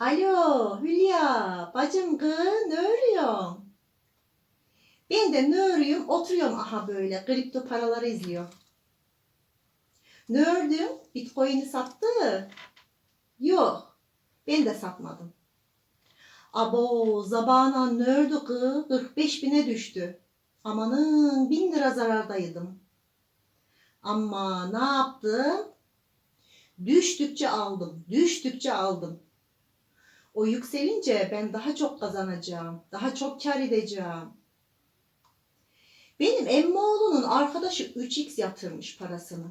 Alo Hülya bacım kız ne örüyorsun? Ben de ne örüyorum oturuyorum aha böyle kripto paraları izliyorum. Ne ördün? Bitcoin'i sattı. Yok ben de satmadım. Abo zabana ne ördü kız? 45 bine düştü. Amanın bin lira zarardaydım. Ama ne yaptım? Düştükçe aldım, düştükçe aldım. O yükselince ben daha çok kazanacağım, daha çok kar edeceğim. Benim emmoğlunun arkadaşı 3x yatırmış parasını.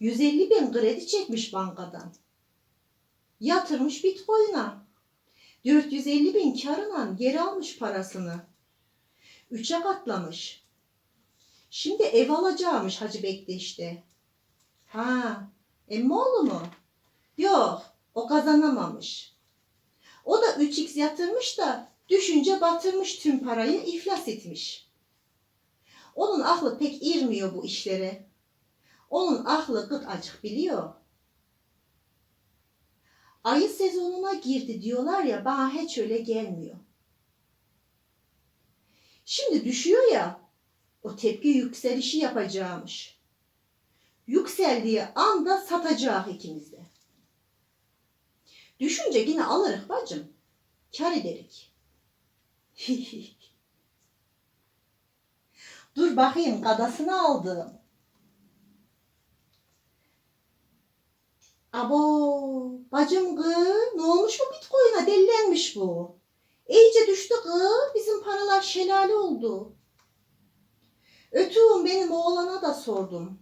150 bin kredi çekmiş bankadan. Yatırmış bitcoin'a. 450 bin karına geri almış parasını. Üçe katlamış. Şimdi ev alacağımış Hacı Bektaş'te. Ha, emmoğlu mu? Yok, o kazanamamış. O da 3x yatırmış da düşünce batırmış tüm parayı iflas etmiş. Onun aklı pek irmiyor bu işlere. Onun aklı gıt açık biliyor. Ayı sezonuna girdi diyorlar ya bana hiç öyle gelmiyor. Şimdi düşüyor ya o tepki yükselişi yapacağımış. Yükseldiği anda satacak ikimiz de. Düşünce yine alırız bacım. Kar ederik. Dur bakayım kadasını aldım. Abo bacım kız ne olmuş bu bitcoin'a delilenmiş bu. İyice düştü kız bizim paralar şelale oldu. Ötüğüm benim oğlana da sordum.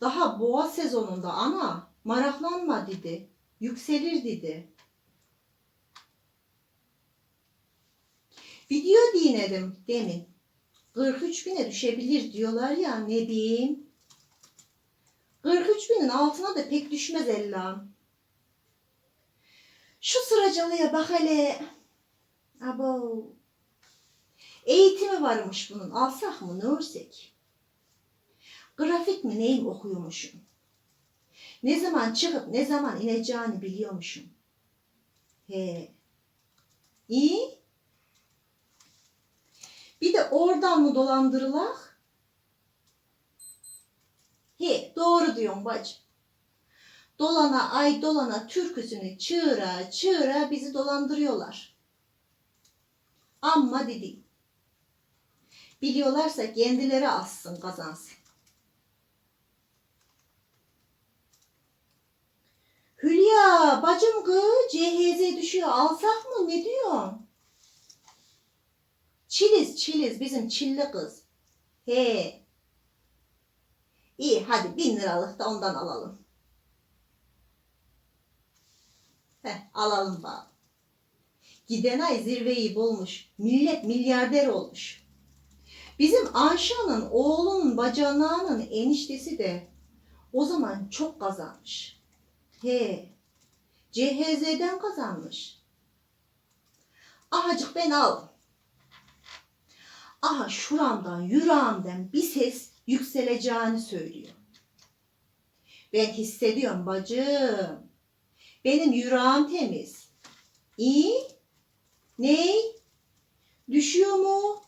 Daha boğa sezonunda ana maraklanma dedi. Yükselir dedi. Video dinledim demin. 43 bine düşebilir diyorlar ya ne diyeyim. 43 binin altına da pek düşmez Ella. Şu sıracalıya bak hele. Abo. Eğitimi varmış bunun. Alsak mı ne örsek? Grafik mi neyim okuyormuşum. Ne zaman çıkıp ne zaman ineceğini biliyormuşum. He. İyi. Bir de oradan mı dolandırılak? He, doğru diyorsun bacım. Dolana ay dolana türküsünü çığıra çığıra bizi dolandırıyorlar. Amma dedi. Biliyorlarsa kendileri assın kazansın. Hülya bacım kız CHZ düşüyor alsak mı ne diyorsun? Çiliz çiliz bizim çilli kız. He. İyi hadi bin liralık da ondan alalım. Heh, alalım bak. Giden ay zirveyi bulmuş. Millet milyarder olmuş. Bizim Ayşe'nin oğlunun bacanağının eniştesi de o zaman çok kazanmış. He. CHZ'den kazanmış. Ahacık ben aldım. Aha şuramdan yüreğimden bir ses yükseleceğini söylüyor. Ben hissediyorum bacım. Benim yüreğim temiz. İyi. Ney? Düşüyor mu?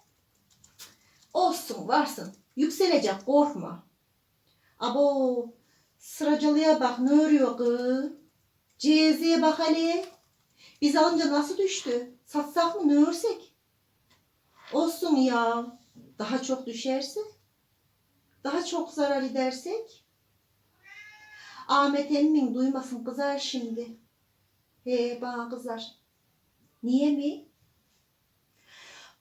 Olsun varsın. Yükselecek korkma. Abo sıracalıya bak ne örüyor kız. CZ'ye bak hele. Biz alınca nasıl düştü? Satsak mı ne örsek? Olsun ya. Daha çok düşerse? Daha çok zarar edersek? Ahmet emmin duymasın kızar şimdi. He bana kızar. Niye mi?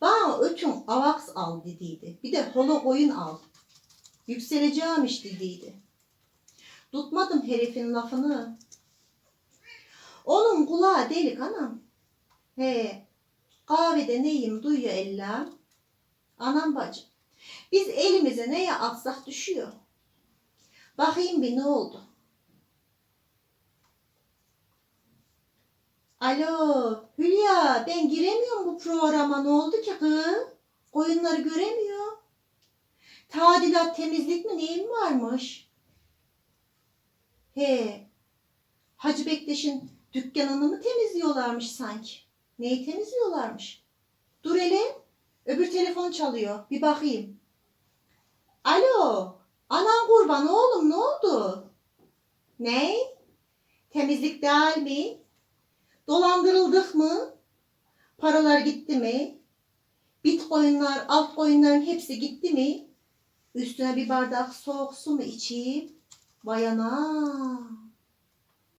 Bana ötün avaks al dediydi. Bir de holo koyun al. Yükseleceğimiş dediydi. Tutmadım herifin lafını. Onun kulağı delik anam. He, kahvede neyim duyuyor ella. Anam bacım. Biz elimize neye atsak düşüyor. Bakayım bir ne oldu. Alo Hülya ben giremiyorum bu programa ne oldu ki kız? Koyunları göremiyor. Tadilat temizlik mi neyin varmış? He. Hacı Bektaş'ın Dükkanını mı temizliyorlarmış sanki? Neyi temizliyorlarmış? Dur hele. Öbür telefon çalıyor. Bir bakayım. Alo. Anan kurban oğlum ne oldu? Ne? Temizlik değil mi? Dolandırıldık mı? Paralar gitti mi? Bitcoin'lar, altcoin'lerin hepsi gitti mi? Üstüne bir bardak soğuk su mu içeyim? Vay ana.